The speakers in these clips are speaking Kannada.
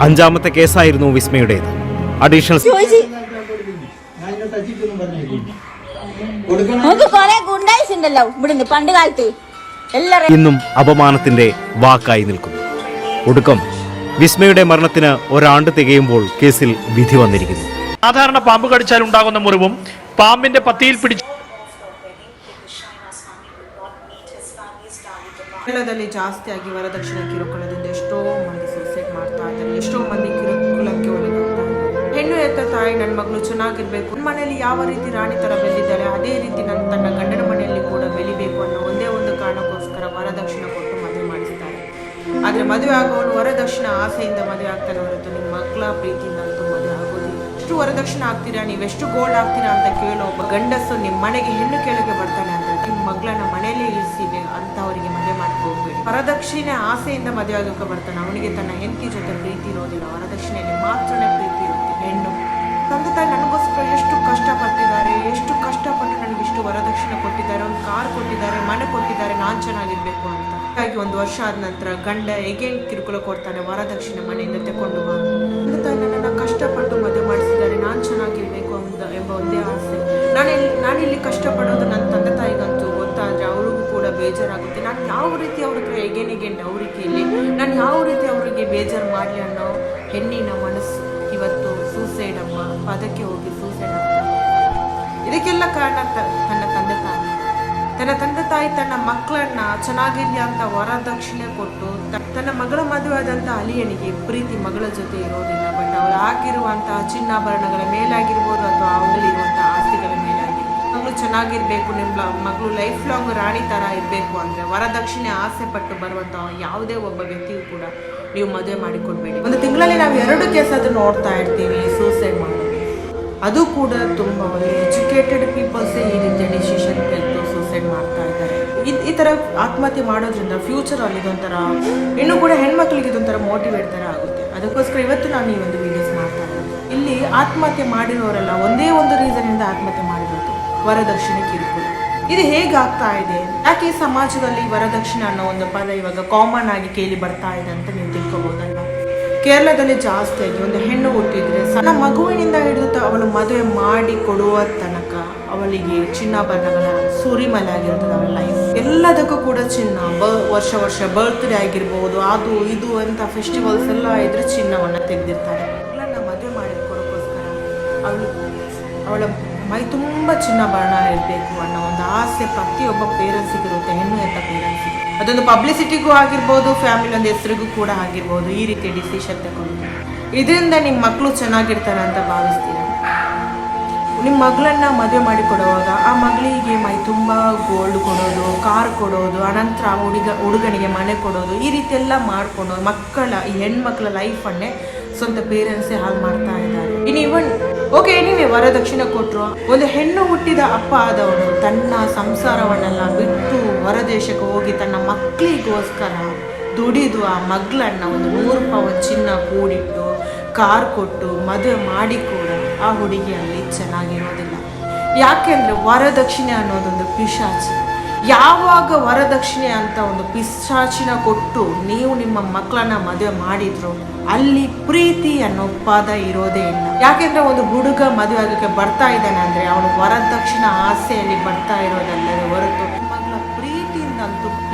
അഞ്ചാമത്തെ കേസായിരുന്നു വിസ്മയുടേത്. അഡീഷണൽ പണ്ട് കാലത്ത്. ഇന്നും അപമാനത്തിന്റെ വാക്കായി നിൽക്കുന്നു. ഒടുക്കം വിസ്മയുടെ മരണത്തിന് ഒരാണ്ട് തികയുമ്പോൾ കേസിൽ വിധി വന്നിരിക്കുന്നു. സാധാരണ പാമ്പ് കടിച്ചാൽ ഉണ്ടാകുന്ന മുറിവും പാമ്പിന്റെ പത്തിയിൽ പിടിച്ച് ಕೇರಳದಲ್ಲಿ ಜಾಸ್ತಿ ಆಗಿ ವರದಕ್ಷಿಣೆ ಕಿರುಕುಳದಿಂದ ಎಷ್ಟೋ ಮಂದಿ ಸೂಸೈಡ್ ಮಾಡ್ತಾ ಇದ್ದಾರೆ, ಎಷ್ಟೋ ಮಂದಿ ಕಿರುಕುಳಕ್ಕೆ ಹೆಣ್ಣು ಎತ್ತ ತಾಯಿ ನನ್ನ ಮಗಳು ಚೆನ್ನಾಗಿರ್ಬೇಕು. ನನ್ನ ಮನೆಯಲ್ಲಿ ಯಾವ ರೀತಿ ರಾಣಿ ತರ ಬೆಳೆದಿದ್ದಾಳೆ ಅದೇ ರೀತಿ ನನ್ನ ತನ್ನ ಗಂಡನ ಮನೆಯಲ್ಲಿ ಕೂಡ ಬೆಳಿಬೇಕು ಅನ್ನೋ ಒಂದೇ ಒಂದು ಕಾರಣಕ್ಕೋಸ್ಕರ ವರದಕ್ಷಿಣೆ ಕೊಟ್ಟು ಮದುವೆ ಮಾಡಿಸ್ತಾರೆ. ಆದರೆ ಮದುವೆ ಆಗೋನು ವರದಕ್ಷಿಣೆ ಆಸೆಯಿಂದ ಮದುವೆ ಆಗ್ತಾನೆ ಹೊರತು ನಿಮ್ಮ ಮಕ್ಕಳ ಪ್ರೀತಿಯಿಂದ ಅಂತೂ ಮದುವೆ ಆಗೋದಿಲ್ಲ. ಎಷ್ಟು ವರದಕ್ಷಿಣೆ ಆಗ್ತೀರಾ, ನೀವೆಷ್ಟು ಗೋಲ್ಡ್ ಆಗ್ತೀರಾ ಅಂತ ಕೇಳೋ ಒಬ್ಬ ಗಂಡಸು ನಿಮ್ಮ ಮನೆಗೆ ಹೆಣ್ಣು ಕೇಳಕ್ಕೆ ಬರ್ತಾನೆ ಅಂತ ಮಗಳನ್ನ ಮನೆಯಲ್ಲೇ ಇರಿಸಿದೆ ಅಂತ ಅವರಿಗೆ ಮದುವೆ ಮಾಡಕ್ಕೆ ವರದಕ್ಷಿಣೆ ಆಸೆಯಿಂದ ಮದುವೆ ಆಗೋಕೆ ಬರ್ತಾನೆ. ಅವನಿಗೆ ತನ್ನ ಹೆಂಡತಿ ಜೊತೆ ಪ್ರೀತಿ ಇರೋದಿಲ್ಲ. ವರದಕ್ಷಿಣೆಯಲ್ಲಿ ಮಾತ್ರನೇ ಪ್ರೀತಿ ಇರುತ್ತೆ. ಹೆಣ್ಣು. ತಂದೆ ತಾಯಿ ನನಗೋಸ್ಕರ ಎಷ್ಟು ಕಷ್ಟಪಟ್ಟಿದ್ದಾರೆ, ಎಷ್ಟು ಕಷ್ಟಪಟ್ಟು ನನಗೆ ಇಷ್ಟು ವರದಕ್ಷಿಣೆ ಕೊಟ್ಟಿದ್ದಾರೆ, ಒಂದು ಕಾರ್ ಕೊಟ್ಟಿದ್ದಾರೆ, ಮನೆ ಕೊಟ್ಟಿದ್ದಾರೆ, ನಾನು ಚೆನ್ನಾಗಿರ್ಬೇಕು ಅಂತ. ಹಾಗಾಗಿ ಒಂದು ವರ್ಷ ಆದ ನಂತರ ಗಂಡ ಎಗೇನ್ ಕಿರುಕುಳ ಕೊಡ್ತಾನೆ? ವರದಕ್ಷಿಣೆ ಮನೆಯಿಂದ ತಗೊಂಡು ತಂದೆ ತಾಯಿ ನನ್ನನ್ನು ಕಷ್ಟಪಟ್ಟು ಮದುವೆ ಮಾಡಿಸಿದ್ದಾರೆ, ನಾನು ಚೆನ್ನಾಗಿರ್ಬೇಕು ಅಂತ ಎಂಬ ಒಂದೇ ಆಸೆ. ನಾನು ಇಲ್ಲಿ ನಾನಿಲ್ಲಿ ಕಷ್ಟಪಡೋದು ನನ್ನ ತಂದೆ ತಾಯಿಗಂತೂ. ಬೇಜಾರಾಗುತ್ತೆ. ನಾನು ಯಾವ ರೀತಿ ಅವ್ರ ಹತ್ರ ಹೇಗೇನ್ ನವರಿಕೆಯಲ್ಲಿ, ನಾನು ಯಾವ ರೀತಿ ಅವರಿಗೆ ಬೇಜಾರು ಮಾಡಲಿ ಅನ್ನೋ ಹೆಣ್ಣಿನ ಮನಸ್ಸು ಇವತ್ತು ಸೂಸೈಡ್ ಅಮ್ಮ ಪದಕ್ಕೆ ಹೋಗಿ ಸೂಸೈಡ್ ಅಮ್ಮ ಇದಕ್ಕೆಲ್ಲ ಕಾರಣ ತನ್ನ ತಂದೆ ತಾಯಿ. ತನ್ನ ತಂದೆ ತಾಯಿ ತನ್ನ ಮಕ್ಕಳನ್ನ ಚೆನ್ನಾಗಿರ್ಲಿ ಅಂತ ವರದಕ್ಷಿಣೆ ಕೊಟ್ಟು ತನ್ನ ಮಗಳ ಮದುವೆ ಆದಂಥ ಅಲಿಯನಿಗೆ ಪ್ರೀತಿ ಮಗಳ ಜೊತೆ ಇರೋದಿಲ್ಲ. ಬಟ್ ಅವಳು ಹಾಕಿರುವಂತಹ ಚಿನ್ನಾಭರಣಗಳ ಮೇಲಾಗಿರ್ಬೋದು ಅಥವಾ ಅವಳಿರುವಂತಹ ಚೆನ್ನಾಗಿರ್ಬೇಕು, ನಿಮ್ಮ ಮಗಳು ಲೈಫ್ ಲಾಂಗ್ ರಾಣಿ ಥರ ಇರಬೇಕು ಅಂದರೆ ವರದಕ್ಷಿಣೆ ಆಸೆ ಪಟ್ಟು ಬರುವಂಥ ಯಾವುದೇ ಒಬ್ಬ ವ್ಯಕ್ತಿಯು ಕೂಡ ನೀವು ಮದುವೆ ಮಾಡಿಕೊಡ್ಬೇಡಿ. ಒಂದು ತಿಂಗಳಲ್ಲಿ ನಾವು ಎರಡು ಕೇಸ್ ಅದು ನೋಡ್ತಾ ಇರ್ತೀವಿ ಸೂಸೈಡ್ ಮಾಡೋದು ಅದು ಕೂಡ ತುಂಬ ಎಜುಕೇಟೆಡ್ ಪೀಪಲ್ಸೇ ಈ ರೀತಿಯ ಡಿಸಿಷನ್ ತೆಗೆದು ಸೂಸೈಡ್ ಮಾಡ್ತಾ ಇದ್ದಾರೆ. ಈ- ಈ ಥರ ಆತ್ಮಹತ್ಯೆ ಮಾಡೋದ್ರಿಂದ ಫ್ಯೂಚರಲ್ಲಿ ಇದೊಂಥರ, ಇನ್ನು ಕೂಡ ಹೆಣ್ಮಕ್ಳಿಗೆ ಇದೊಂಥರ ಮೋಟಿವೇಟ್ ಥರ ಆಗುತ್ತೆ. ಅದಕ್ಕೋಸ್ಕರ ಇವತ್ತು ನಾನು ಈ ಒಂದು ವೀಡಿಯೋಸ್ ಮಾಡ್ತಾ ಇದ್ದೀನಿ ಇಲ್ಲಿ ಆತ್ಮಹತ್ಯೆ ಮಾಡಿರೋರೆಲ್ಲ ಒಂದೇ ಒಂದು ರೀಸನಿಂದ ಆತ್ಮಹತ್ಯೆ ಮಾಡಿರೋದು. ವರದಕ್ಷಿಣೆ ಕಿರುಕುಳ. ಇದು ಹೇಗಾಗ್ತಾ ಇದೆ? ಯಾಕೆ ಸಮಾಜದಲ್ಲಿ ವರದಕ್ಷಿಣೆ ಅನ್ನೋ ಒಂದು ಪದ ಇವಾಗ ಕಾಮನ್ ಆಗಿ ಕೇಳಿ ಬರ್ತಾ ಇದೆ ಅಂತ ನೀವು ತಿಳ್ಕೊಬೋದಲ್ವಾ? ಕೇರಳದಲ್ಲಿ ಜಾಸ್ತಿ ಆಗಿ ಒಂದು ಹೆಣ್ಣು ಹುಟ್ಟಿದ್ರೆ ಸಣ್ಣ ಮಗುವಿನಿಂದ ಹಿಡಿದು ಅವಳು ಮದುವೆ ಮಾಡಿ ಕೊಡುವ ತನಕ ಅವಳಿಗೆ ಚಿನ್ನಾಭರಣಗಳ ಸುರಿಮಲೆ ಆಗಿರ್ತದೆ ಅವಳ ಲೈಫ್ ಎಲ್ಲದಕ್ಕೂ ಕೂಡ ಚಿನ್ನ, ಬ ವರ್ಷ ವರ್ಷ ಬರ್ತ್ಡೇ ಆಗಿರ್ಬೋದು, ಅದು ಇದು ಅಂತ ಫೆಸ್ಟಿವಲ್ಸ್ ಎಲ್ಲ ಇದ್ರೆ ಚಿನ್ನವನ್ನು ತೆಗೆದಿರ್ತಾರೆ. ಮದುವೆ ಮಾಡಿ ಕೊಡೋಕ್ಕೋಸ್ಕರ ಅವಳು ಅವಳ ಮೈ ತುಂಬ ಚಿನ್ನಾಭರಣ ಇರಬೇಕು ಅನ್ನೋ ಒಂದು ಆಸೆ ಪ್ರತಿಯೊಬ್ಬ ಪೇರೆಂಟ್ಸಿಗೆ ಇರುತ್ತೆ, ಹೆಣ್ಣು ಎತ್ತ ಪೇರೆಂಟ್ಸಿಗೆ ಅದೊಂದು ಪಬ್ಲಿಸಿಟಿಗೂ ಆಗಿರ್ಬೋದು ಫ್ಯಾಮಿಲಿ ಒಂದು ಹೆಸರಿಗೂ ಕೂಡ ಆಗಿರ್ಬೋದು, ಈ ರೀತಿ ಡಿಸಿಷನ್ ತಗೊಂಡು ಇದರಿಂದ ನಿಮ್ಮ ಮಕ್ಕಳು ಚೆನ್ನಾಗಿರ್ತಾರೆ ಅಂತ ಭಾವಿಸ್ತೀರಾ? ನಿಮ್ಮ ಮಗಳನ್ನ ಮದುವೆ ಮಾಡಿ ಕೊಡುವಾಗ ಆ ಮಗಳಿಗೆ ಮೈ ತುಂಬ ಗೋಲ್ಡ್ ಕೊಡೋದು ಕಾರ್ ಕೊಡೋದು, ಅನಂತರ ಹುಡುಗ, ಹುಡುಗನಿಗೆ ಮನೆ ಕೊಡೋದು, ಈ ರೀತಿ ಎಲ್ಲ ಮಾಡ್ಕೊಂಡು ಮಕ್ಕಳ, ಈ ಹೆಣ್ಮಕ್ಳ ಲೈಫನ್ನೇ ಸ್ವಂತ ಪೇರೆಂಟ್ಸೇ ಹಾಳು ಮಾಡ್ತಾ ಇದ್ದಾರೆ. ಇನ್ನು ಇವನ್ ಓಕೆ, ನೀವೇ ವರದಕ್ಷಿಣೆ ಕೊಟ್ಟರು ಒಂದು ಹೆಣ್ಣು ಹುಟ್ಟಿದ ಅಪ್ಪ ಆದವನು ತನ್ನ ಸಂಸಾರವನ್ನೆಲ್ಲ ಬಿಟ್ಟು ಹೊರದೇಶಕ್ಕೆ ಹೋಗಿ ತನ್ನ ಮಕ್ಕಳಿಗೋಸ್ಕರ ದುಡಿದು ಆ ಮಗಳನ್ನ ಒಂದು ನೂರು ಪವನ್ ಚಿನ್ನ ಕೂಡಿಟ್ಟು ಕಾರ್ ಕೊಟ್ಟು ಮದುವೆ ಮಾಡಿ ಕೂಡ ಆ ಹುಡುಗಿಯಲ್ಲಿ ಚೆನ್ನಾಗಿರೋದಿಲ್ಲ. ಯಾಕೆಂದ್ರೆ ವರದಕ್ಷಿಣೆ ಅನ್ನೋದೊಂದು ಪಿಶಾಚಿ. ಯಾವಾಗ ವರದಕ್ಷಿಣೆ ಅಂತ ಒಂದು ಪಿಶಾಚಿನ ಕೊಟ್ಟು ನೀವು ನಿಮ್ಮ ಮಕ್ಕಳನ್ನ ಮದುವೆ ಮಾಡಿದ್ರು, ಅಲ್ಲಿ ಪ್ರೀತಿ ಅನ್ನೋ ಪದ ಇರೋದೇ ಇಲ್ಲ. ಯಾಕೆಂದ್ರೆ ಒಂದು ಹುಡುಗ ಮದುವೆ ಆಗೋಕ್ಕೆ ಬರ್ತಾ ಇದ್ದಾನೆ ಅಂದ್ರೆ ಅವನು ವರದಕ್ಷಿಣ ಆಸೆಯಲ್ಲಿ ಬರ್ತಾ ಇರೋದಲ್ಲದೆ ಹೊರತು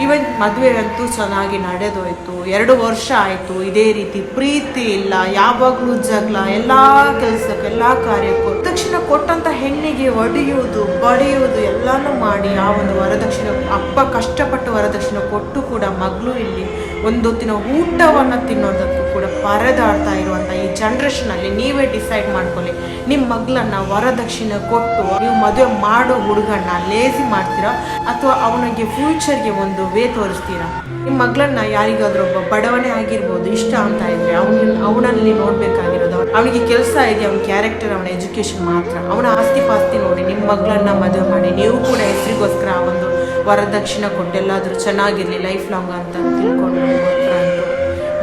ಪ್ರೀತಿಯಿಂದಂತೂ ಮದುವೆ ಅಂತೂ ಚೆನ್ನಾಗಿ ನಡೆದೋಯ್ತು. ಎರಡು ವರ್ಷ ಆಯಿತು. ಇದೇ ರೀತಿ ಪ್ರೀತಿ ಇಲ್ಲ. ಯಾವಾಗಲೂ ಜಗಳ, ಎಲ್ಲಾ ಕೆಲ್ಸಕ್ಕೆ, ಎಲ್ಲಾ ಕಾರ್ಯಕ್ಕೂ. ದಕ್ಷಿಣ ಕೊಟ್ಟಂತ ಹೆಣ್ಣಿಗೆ ಒಡೆಯುವುದು, ಬಡಿಯುವುದು ಎಲ್ಲಾನು ಮಾಡಿ ಆ ಒಂದು ವರದಕ್ಷಿಣೆ, ಅಪ್ಪ ಕಷ್ಟಪಟ್ಟು ವರದಕ್ಷಿಣೆ ಕೊಟ್ಟು ಕೂಡ ಮಗಳು ಇಲ್ಲಿ ಒಂದೊತ್ತಿನ ಊಟವನ್ನು ತಿನ್ನೋದಕ್ಕೂ ಕೂಡ ಪರದಾಡ್ತಾ ಇರುವಂಥ ಈ ಜನ್ರೇಷನಲ್ಲಿ ನೀವೇ ಡಿಸೈಡ್ ಮಾಡ್ಕೊಳ್ಳಿ. ನಿಮ್ಮ ಮಗಳನ್ನ ವರದಕ್ಷಿಣೆ ಕೊಟ್ಟು ನೀವು ಮದುವೆ ಮಾಡೋ ಹುಡುಗನ್ನ ಲೇಸಿ ಮಾಡ್ತೀರಾ? ಅಥವಾ ಅವನಿಗೆ ಫ್ಯೂಚರ್ಗೆ ಒಂದು ವೇ ತೋರಿಸ್ತೀರಾ? ನಿಮ್ಮ ಮಗಳನ್ನ ಯಾರಿಗಾದ್ರೂ ಒಬ್ಬ ಬಡವಣೆ ಆಗಿರ್ಬೋದು, ಇಷ್ಟ ಅಂತ ಇದ್ರೆ ಅವನ, ಅವನಲ್ಲಿ ನೋಡ್ಬೇಕಾಗಿರೋದು ಅವನಿಗೆ ಕೆಲಸ ಇದೆ, ಅವನ ಕ್ಯಾರೆಕ್ಟರ್ ಅವನ ಎಜುಕೇಶನ್ ಮಾತ್ರ. ಅವನ ಆಸ್ತಿ ಪಾಸ್ತಿ ನೋಡಿ ನಿಮ್ಮ ಮಗಳನ್ನ ಮದುವೆ ಮಾಡಿ, ನೀವು ಕೂಡ ಹೆಸರಿಗೋಸ್ಕರ ಆ ಒಂದು ವರದಕ್ಷಿಣೆ ಕೊಟ್ಟೆಲ್ಲಾದರೂ ಚೆನ್ನಾಗಿರಲಿ ಲೈಫ್ ಲಾಂಗ್ ಅಂತ ತಿಳ್ಕೊಂಡು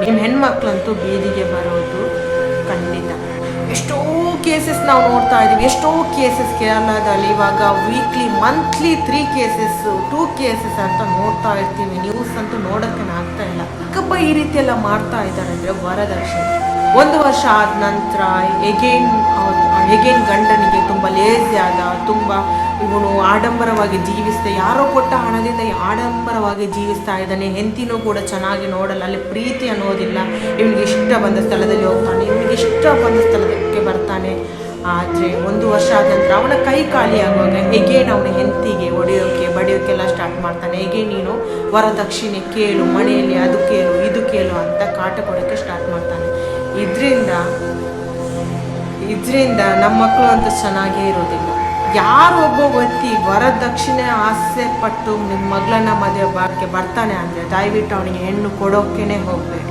ನಿಮ್ಮ ಹೆಣ್ಮಕ್ಳಂತೂ ಬೀದಿಗೆ ಬರೋದು ಖಂಡಿತ. ಎಷ್ಟೋ ಕೇಸಸ್ ನಾವು ನೋಡ್ತಾ ಇದ್ದೀವಿ. ಎಷ್ಟೋ ಕೇಸಸ್ ಕೇರಳದಲ್ಲಿ ಇವಾಗ weekly monthly three cases two cases ಅಂತ ನೋಡ್ತಾ ಇರ್ತೀವಿ. ನ್ಯೂಸ್ ಅಂತೂ ನೋಡೋಕ್ಕೆ ಆಗ್ತಾ ಇಲ್ಲ. ಅಕ್ಕಪ್ಪ ಈ ರೀತಿ ಎಲ್ಲ ಮಾಡ್ತಾ ಇದ್ದಾರೆ ಅಂದ್ರೆ ವರದಕ್ಷಿಣೆ. ಒಂದು ವರ್ಷ ಆದ ನಂತರ ಎಗೇನ್ ಎಗೇನ್ ಗಂಡನಿಗೆ ತುಂಬ ಲೇಸಿ ಆದ, ತುಂಬ ಇವನು ಆಡಂಬರವಾಗಿ ಜೀವಿಸ್ತಾ, ಯಾರೋ ಕೊಟ್ಟ ಹಣದಿಂದ ಆಡಂಬರವಾಗಿ ಜೀವಿಸ್ತಾ ಇದ್ದಾನೆ. ಹೆಂತಿನೂ ಕೂಡ ಚೆನ್ನಾಗಿ ನೋಡಲ್ಲ, ಅಲ್ಲಿ ಪ್ರೀತಿ ಅನ್ನೋದಿಲ್ಲ. ಇವನಿಗೆ ಇಷ್ಟ ಬಂದ ಸ್ಥಳದಲ್ಲಿ ಹೋಗ್ತಾನೆ, ಇವನಿಗೆ ಇಷ್ಟ ಬಂದ ಸ್ಥಳಕ್ಕೆ ಬರ್ತಾನೆ. ಆದರೆ ಒಂದು ವರ್ಷ ಆದ ನಂತರ ಅವನ ಕೈ ಖಾಲಿಯಾಗುವಾಗ ಎಗೇನ್ ಅವನ ಹೆಂತಿಗೆ ಹೊಡೆಯೋಕೆ ಬಡಿಯೋಕ್ಕೆಲ್ಲ ಸ್ಟಾರ್ಟ್ ಮಾಡ್ತಾನೆ. ಹೇಗೆ ನೀನು? ವರದಕ್ಷಿಣೆ ಕೇಳು, ಮನೆಯಲ್ಲಿ ಅದು ಕೇಳು, ಇದು ಕೇಳು ಅಂತ ಕಾಟ ಕೊಡೋಕ್ಕೆ ಸ್ಟಾರ್ಟ್ ಮಾಡ್ತಾನೆ. ಇದರಿಂದ ಇದರಿಂದ ನಮ್ಮ ಮಕ್ಕಳು ಅಂತ ಚೆನ್ನಾಗೇ ಇರೋದಿಲ್ಲ. ಯಾರು ಒಬ್ಬ ವ್ಯಕ್ತಿ ವರದಕ್ಷಿಣೆ ಆಸೆ ಪಟ್ಟು ನಿಮ್ಮ ಮಗಳನ್ನ ಮದುವೆ ಬಾಕೆ ಬರ್ತಾನೆ ಅಂದ್ರೆ ದಯವಿಟ್ಟು ಅವನಿಗೆ ಹೆಣ್ಣು ಕೊಡೋಕ್ಕೇನೆ ಹೋಗಬೇಡಿ.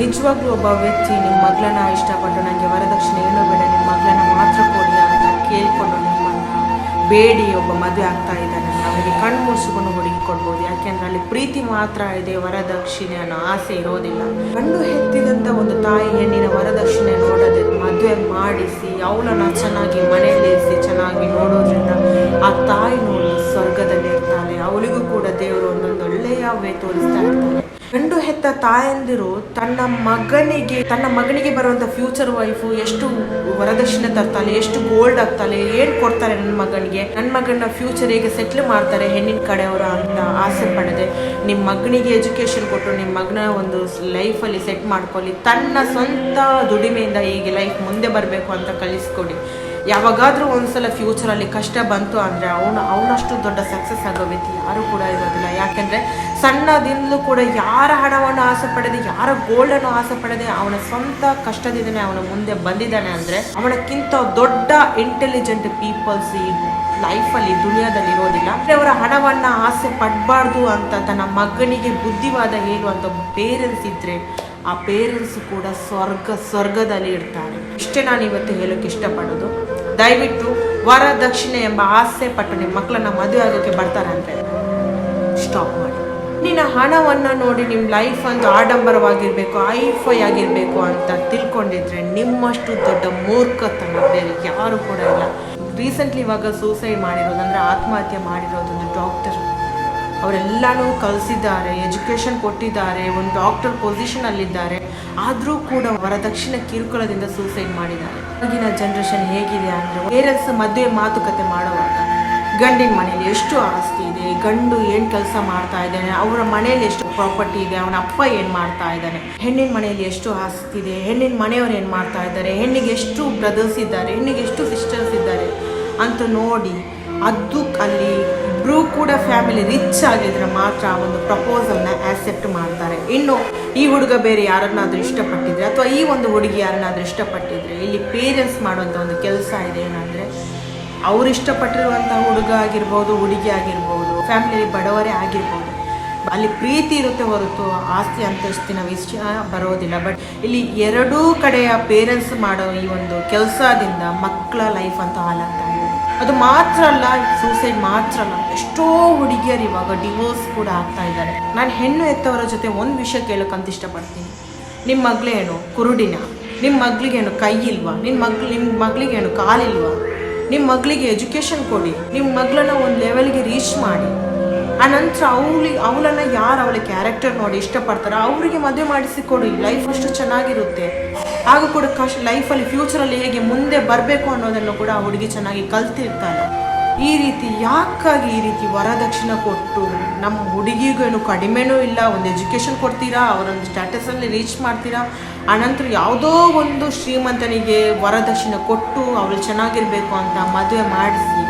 ನಿಜವಾಗ್ಲೂ ಒಬ್ಬ ವ್ಯಕ್ತಿ ನಿಮ್ಮ ಮಗಳನ್ನ ಇಷ್ಟಪಟ್ಟು ನನಗೆ ವರದಕ್ಷಿಣೆ ಏನು ಬೇಡ ನಿಮ್ಮ ಮಗಳನ್ನ ಮಾತ್ರ ಕೊಡಿ ಅಂತ ಕೇಳ್ಕೊಂಡು ನಿಮ್ಮನ್ನ ಬೇಡಿ ಒಬ್ಬ ಮದುವೆ ಆಗ್ತಾ ಇದ್ದಾನೆ ಅವನಿಗೆ ಕಣ್ಣು ಮುಡಿಸ್ಕೊಂಡು ಹುಡುಗಿ ಕೊಡ್ಬೋದು. ಯಾಕೆಂದ್ರೆ ಅಲ್ಲಿ ಪ್ರೀತಿ ಮಾತ್ರ ಇದೆ, ವರದಕ್ಷಿಣೆ ಅನ್ನೋ ಆಸೆ ಇರೋದಿಲ್ಲ. ಕಣ್ಣು ಹೆತ್ತಿದಂಥ ಒಂದು ತಾಯಿ ಹೆಣ್ಣಿನ ವರದಕ್ಷಿಣೆ ನೋಡದೆ ಮಾಡಿಸಿ, ಅವಳನ್ನ ಚೆನ್ನಾಗಿ ಮನೆಯಲ್ಲಿರಿಸಿ ಚೆನ್ನಾಗಿ ನೋಡೋದ್ರಿಂದ ಆ ತಾಯಿ ಸ್ವರ್ಗದಲ್ಲಿ ಇರ್ತಾಳೆ ಅವಳಿಗೂ ಕೂಡ ದೇವರು ಒಂದೊಂದು ಒಳ್ಳೆಯ ವೇ ತೋರಿಸ್ತಾ ಗಂಡು ಹೆತ್ತ ತಾಯಂದಿರು ತನ್ನ ಮಗನಿಗೆ ತನ್ನ ಮಗನಿಗೆ ಬರುವಂತ ಫ್ಯೂಚರ್ ವೈಫು ಎಷ್ಟು ವರದಕ್ಷಿಣೆ ತರ್ತಾಳೆ, ಎಷ್ಟು ಗೋಲ್ಡ್ ಆಗ್ತಾಳೆ, ಏನ್ ಕೊಡ್ತಾರೆ ನನ್ನ ಮಗನಿಗೆ? ನನ್ನ ಮಗನ ಫ್ಯೂಚರ್ ಹೇಗೆ ಸೆಟ್ಲ್ ಮಾಡ್ತಾರೆ? ಹೆಣ್ಣಿನ ಕಡೆಯವರು ಅಂತ ಆಸೆ ಪಡದೆ ನಿಮ್ಮ ಮಗನಿಗೆ ಎಜುಕೇಶನ್ ಕೊಟ್ಟು ನಿಮ್ಮ ಮಗನ ಒಂದು ಲೈಫಲ್ಲಿ ಸೆಟ್ ಮಾಡ್ಕೊಳ್ಳಿ. ತನ್ನ ಸ್ವಂತ ದುಡಿಮೆಯಿಂದ ಹೀಗೆ ಲೈಫ್ ಮುಂದೆ ಬರಬೇಕು ಅಂತ ಕಲಿಸ್ಕೊಡಿ. ಯಾವಾಗಾದ್ರೂ ಒಂದ್ಸಲ ಫ್ಯೂಚರಲ್ಲಿ ಕಷ್ಟ ಬಂತು ಅಂದರೆ ಅವನು, ಅವನಷ್ಟು ದೊಡ್ಡ ಸಕ್ಸಸ್ ಆಗೋ ವ್ಯಕ್ತಿ ಯಾರು ಕೂಡ ಇರೋದಿಲ್ಲ. ಯಾಕೆಂದರೆ ಸಣ್ಣದಿಂದಲೂ ಕೂಡ ಯಾರ ಹಣವನ್ನು ಆಸೆ ಪಡೆದೆ, ಯಾರ ಗೋಲ್ಡನ್ನು ಆಸೆ ಪಡೆದೆ ಅವನ ಸ್ವಂತ ಕಷ್ಟದಿಂದನೇ ಅವನ ಮುಂದೆ ಬಂದಿದ್ದಾನೆ ಅಂದರೆ ಅವನಕ್ಕಿಂತ ದೊಡ್ಡ ಇಂಟೆಲಿಜೆಂಟ್ ಪೀಪಲ್ಸ್ ಈ ಲೈಫಲ್ಲಿ ದುನಿಯಾದಲ್ಲಿ ಇರೋದಿಲ್ಲ. ಅಂದ್ರೆ ಅವರ ಹಣವನ್ನ ಆಸೆ ಪಡಬಾರ್ದು ಅಂತ ತನ್ನ ಮಗನಿಗೆ ಬುದ್ಧಿವಾದ ಹೇಳುವಂತ ಪೇರೆಂಟ್ಸ್ ಇದ್ರೆ ಆ ಪೇರೆಂಟ್ಸ್ ಕೂಡ ಸ್ವರ್ಗ, ಸ್ವರ್ಗದಲ್ಲಿ ಇರ್ತಾರೆ. ಇಷ್ಟೇ ನಾನು ಇವತ್ತು ಹೇಳೋಕೆ ಇಷ್ಟಪಡೋದು. ದಯವಿಟ್ಟು ವರದಕ್ಷಿಣೆ ಎಂಬ ಆಸೆ ಪಟ್ಟು ನಿಮ್ಮ ಮಕ್ಕಳನ್ನ ಮದುವೆ ಆಗೋಕ್ಕೆ ಬರ್ತಾರೆ ಅಂದರೆ ಸ್ಟಾಪ್ ನಿನ್ನ ಹಣವನ್ನು ನೋಡಿ ನಿಮ್ಮ ಲೈಫ್ ಒಂದು ಆಡಂಬರವಾಗಿರಬೇಕು, ಐಫೈ ಆಗಿರಬೇಕು ಅಂತ ತಿಳ್ಕೊಂಡಿದ್ರೆ ನಿಮ್ಮಷ್ಟು ದೊಡ್ಡ ಮೂರ್ಖತನ, ಬೇರೆ ಯಾರು ಕೂಡ ಇಲ್ಲ. ರೀಸೆಂಟ್ಲಿ ಇವಾಗ ಸೂಸೈಡ್ ಮಾಡಿರೋದು ಅಂದರೆ ಆತ್ಮಹತ್ಯೆ ಮಾಡಿರೋದು ಒಂದು ಡಾಕ್ಟರ್ ಅವರೆಲ್ಲನೂ ಕಲಿಸಿದ್ದಾರೆ ಎಜುಕೇಷನ್ ಕೊಟ್ಟಿದ್ದಾರೆ, ಒಂದು ಡಾಕ್ಟರ್ ಪೊಸಿಷನಲ್ಲಿದ್ದಾರೆ ಆದರೂ ಕೂಡ ವರದಕ್ಷಿಣೆ ಕಿರುಕುಳದಿಂದ ಸೂಸೈಡ್ ಮಾಡಿದ್ದಾರೆ. ಈಗಿನ ಜನ್ರೇಷನ್ ಹೇಗಿದೆ ಅಂದರೆ ಪೇರೆಂಟ್ಸ್ ಮದುವೆ ಮಾತುಕತೆ ಮಾಡುವಾಗ ಗಂಡಿನ ಮನೆಯಲ್ಲಿ ಎಷ್ಟು ಆಸ್ತಿ ಇದೆ, ಗಂಡು ಏನು ಕೆಲಸ ಮಾಡ್ತಾ ಇದ್ದಾನೆ, ಅವರ ಮನೇಲಿ ಎಷ್ಟು ಪ್ರಾಪರ್ಟಿ ಇದೆ, ಅವನ ಅಪ್ಪ ಏನು ಮಾಡ್ತಾ ಇದ್ದಾನೆ, ಹೆಣ್ಣಿನ ಮನೆಯಲ್ಲಿ ಎಷ್ಟು ಆಸ್ತಿ ಇದೆ, ಹೆಣ್ಣಿನ ಮನೆಯವರು ಏನು ಮಾಡ್ತಾ ಇದ್ದಾರೆ, ಹೆಣ್ಣಿಗೆ ಎಷ್ಟು ಬ್ರದರ್ಸ್ ಇದ್ದಾರೆ, ಹೆಣ್ಣಿಗೆ ಎಷ್ಟು ಸಿಸ್ಟರ್ಸ್ ಇದ್ದಾರೆ ಅಂತ ನೋಡಿ ಅದು ಅಲ್ಲಿ ಇಬ್ರು ಕೂಡ ಫ್ಯಾಮಿಲಿ ರಿಚ್ ಆಗಿದ್ರೆ ಮಾತ್ರ ಆ ಒಂದು ಪ್ರಪೋಸಲ್ನ ಆಕ್ಸೆಪ್ಟ್ ಮಾಡ್ತಾರೆ. ಇನ್ನು ಈ ಹುಡುಗ ಬೇರೆ ಯಾರನ್ನಾದ್ರೂ ಇಷ್ಟಪಟ್ಟಿದ್ರೆ, ಅಥವಾ ಈ ಒಂದು ಹುಡುಗಿ ಯಾರನ್ನಾದ್ರೂ ಇಷ್ಟಪಟ್ಟಿದ್ರೆ, ಇಲ್ಲಿ ಪೇರೆಂಟ್ಸ್ ಮಾಡುವಂಥ ಒಂದು ಕೆಲಸ ಇದೆ ಏನಂದ್ರೆ ಅವ್ರು ಇಷ್ಟಪಟ್ಟಿರುವಂಥ ಹುಡುಗ ಆಗಿರ್ಬೋದು, ಹುಡುಗಿ ಆಗಿರ್ಬೋದು ಫ್ಯಾಮಿಲಿ ಬಡವರೇ ಆಗಿರ್ಬೋದು. ಅಲ್ಲಿ ಪ್ರೀತಿ ಇರುತ್ತೆ ಹೊರತು, ಆಸ್ತಿ ಅಂತಸ್ತಿನ ವಿಷಯ ಬರೋದಿಲ್ಲ. ಬಟ್ ಇಲ್ಲಿ ಎರಡೂ ಕಡೆಯ ಪೇರೆಂಟ್ಸ್ ಮಾಡೋ ಈ ಒಂದು ಕೆಲಸದಿಂದ ಮಕ್ಕಳ ಲೈಫ್ ಅಂತ ಹಾಳಾಗ್ತಾ ಇದೆ. ಅದು ಮಾತ್ರ ಅಲ್ಲ ಸೂಸೈಡ್ ಮಾತ್ರ ಅಲ್ಲ, ಎಷ್ಟೋ ಹುಡುಗಿಯರು ಇವಾಗ ಡಿವೋರ್ಸ್ ಕೂಡ ಆಗ್ತಾ ಇದ್ದಾರೆ. ನಾನು ಹೆಣ್ಣು ಎತ್ತವರ ಜೊತೆ ಒಂದು ವಿಷಯ ಕೇಳೋಕ್ಕಂತ ಇಷ್ಟಪಡ್ತೀನಿ. ನಿಮ್ಮ ಮಗಳೇನು ಕುರುಡಿನ? ನಿಮ್ಮ ಮಗಳಿಗೇನು ಕೈ ಇಲ್ವಾ? ನಿನ್ನ ಮಗ್ಳು ನಿಮ್ಮ ಮಗಳಿಗೇನು ಕಾಲಿಲ್ವಾ? ನಿಮ್ಮ ಮಗಳಿಗೆ ಎಜುಕೇಷನ್ ಕೊಡಿ. ನಿಮ್ಮ ಮಗಳನ್ನ ಒಂದು ಲೆವೆಲ್ಗೆ ರೀಚ್ ಮಾಡಿ. ಆ ನಂತರ ಅವಳಿಗೆ ಅವಳನ್ನು ಯಾರು ಅವಳ ಕ್ಯಾರೆಕ್ಟರ್ ನೋಡಿ ಇಷ್ಟಪಡ್ತಾರೋ ಅವರಿಗೆ ಮದುವೆ ಮಾಡಿಸಿ ಕೊಡಿ. ಲೈಫ್ ಅಷ್ಟು ಚೆನ್ನಾಗಿರುತ್ತೆ. ಆಗ ಕೂಡ ಕಷ್ಟ ಲೈಫಲ್ಲಿ ಫ್ಯೂಚರಲ್ಲಿ ಹೇಗೆ ಮುಂದೆ ಬರಬೇಕು ಅನ್ನೋದನ್ನು ಕೂಡ ಆ ಹುಡುಗಿ ಚೆನ್ನಾಗಿ ಕಲ್ತಿರ್ತಾಳೆ. ಈ ರೀತಿ ಯಾಕಾಗಿ ಈ ರೀತಿ ವರದಕ್ಷಿಣೆ ಕೊಟ್ಟು ನಮ್ಮ ಹುಡುಗಿಗೇನು ಕಡಿಮೆನೂ ಇಲ್ಲ, ಒಂದು ಎಜುಕೇಷನ್ ಕೊಡ್ತೀರಾ, ಅವರೊಂದು ಸ್ಟ್ಯಾಟಸಲ್ಲಿ ರೀಚ್ ಮಾಡ್ತೀರಾ? ಆನಂತರ ಯಾವುದೋ ಒಂದು ಶ್ರೀಮಂತನಿಗೆ ವರದಕ್ಷಿಣೆ ಕೊಟ್ಟು ಅವಳು ಚೆನ್ನಾಗಿರಬೇಕು ಅಂತ ಮದುವೆ ಮಾಡಿಸಿ,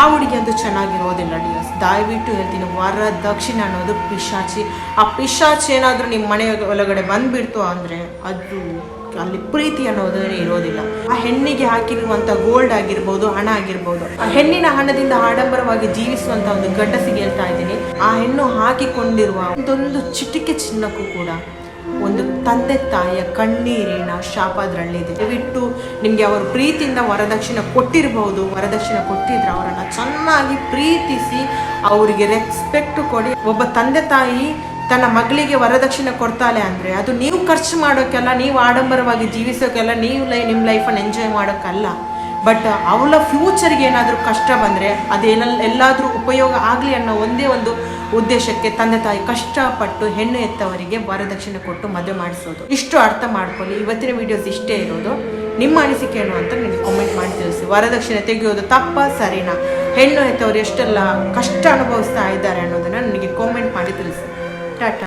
ಆ ಹುಡುಗಿ ಅಂತೂ ಚೆನ್ನಾಗಿರೋದಿಲ್ಲ ಡಿಯರ್ಸ್ ದಯವಿಟ್ಟು ಹೇಳ್ತೀನಿ, ವರದಕ್ಷಿಣೆ ಅನ್ನೋದು ಪಿಶಾಚಿ. ಆ ಪಿಶಾಚಿ ಏನಾದರೂ ನಿಮ್ಮ ಮನೆ ಒಳಗಡೆ ಬಂದುಬಿಡ್ತು ಅಂದರೆ ಅದು ಅಲ್ಲಿ ಪ್ರೀತಿ ಅನ್ನೋದೇ ಇರೋದಿಲ್ಲ. ಆ ಹೆಣ್ಣಿಗೆ ಹಾಕಿರುವಂಥ ಗೋಲ್ಡ್ ಆಗಿರ್ಬೋದು, ಹಣ ಆಗಿರ್ಬೋದು, ಆ ಹೆಣ್ಣಿನ ಹಣದಿಂದ ಆಡಂಬರವಾಗಿ ಜೀವಿಸುವಂತ ಒಂದು ಗಡ್ಡಸಿಗೆ ಹೇಳ್ತಾ ಇದ್ದೀನಿ. ಆ ಹೆಣ್ಣು ಹಾಕಿಕೊಂಡಿರುವ ಒಂದೊಂದು ಚಿಟಿಕೆ ಚಿನ್ನಕ್ಕೂ ಕೂಡ ಒಂದು ತಂದೆ ತಾಯಿಯ ಕಣ್ಣೀರಿನ ಶಾಪ ಅದರಲ್ಲಿದೆ ದಯವಿಟ್ಟು ನಿಮಗೆ ಅವರು ಪ್ರೀತಿಯಿಂದ ವರದಕ್ಷಿಣೆ ಕೊಟ್ಟಿರಬಹುದು ವರದಕ್ಷಿಣೆ ಕೊಟ್ಟಿದ್ರೆ ಅವರನ್ನು ಚೆನ್ನಾಗಿ ಪ್ರೀತಿಸಿ, ಅವರಿಗೆ ರೆಸ್ಪೆಕ್ಟ್ ಕೊಡಿ. ಒಬ್ಬ ತಂದೆ ತಾಯಿ ತನ್ನ ಮಗಳಿಗೆ ವರದಕ್ಷಿಣೆ ಕೊಡ್ತಾಳೆ ಅಂದರೆ ಅದು ನೀವು ಖರ್ಚು ಮಾಡೋಕ್ಕೆಲ್ಲ ನೀವು ಆಡಂಬರವಾಗಿ ಜೀವಿಸೋಕ್ಕೆಲ್ಲ ನೀವು ಲೈ ನಿಮ್ಮ ಲೈಫನ್ನು ಎಂಜಾಯ್ ಮಾಡೋಕ್ಕಲ್ಲ ಬಟ್ ಅವಳ ಫ್ಯೂಚರ್ಗೆ ಏನಾದರೂ ಕಷ್ಟ ಬಂದರೆ ಅದೇನ ಎಲ್ಲಾದರೂ ಉಪಯೋಗ ಆಗಲಿ ಅನ್ನೋ ಒಂದೇ ಒಂದು ಉದ್ದೇಶಕ್ಕೆ ತಂದೆ ತಾಯಿ ಕಷ್ಟಪಟ್ಟು ಹೆಣ್ಣು ಎತ್ತವರಿಗೆ ವರದಕ್ಷಿಣೆ ಕೊಟ್ಟು ಮದುವೆ ಮಾಡಿಸೋದು. ಇಷ್ಟು ಅರ್ಥ ಮಾಡ್ಕೊಳ್ಳಿ. ಇವತ್ತಿನ ವಿಡಿಯೋಸ್ ಇಷ್ಟೇ ಇರೋದು. ನಿಮ್ಮ ಅನಿಸಿಕೆ ಏನು ಅಂತ ನನಗೆ ಕಾಮೆಂಟ್ ಮಾಡಿ ತಿಳಿಸಿ. ವರದಕ್ಷಿಣೆ ತೆಗೆಯೋದು ತಪ್ಪ, ಸರಿನಾ? ಹೆಣ್ಣು ಎತ್ತವರು ಎಷ್ಟೆಲ್ಲ ಕಷ್ಟ ಅನುಭವಿಸ್ತಾ ಇದ್ದಾರೆ ಅನ್ನೋದನ್ನ ನನಗೆ ಕಾಮೆಂಟ್ ಮಾಡಿ ತಿಳಿಸಿ. টাটা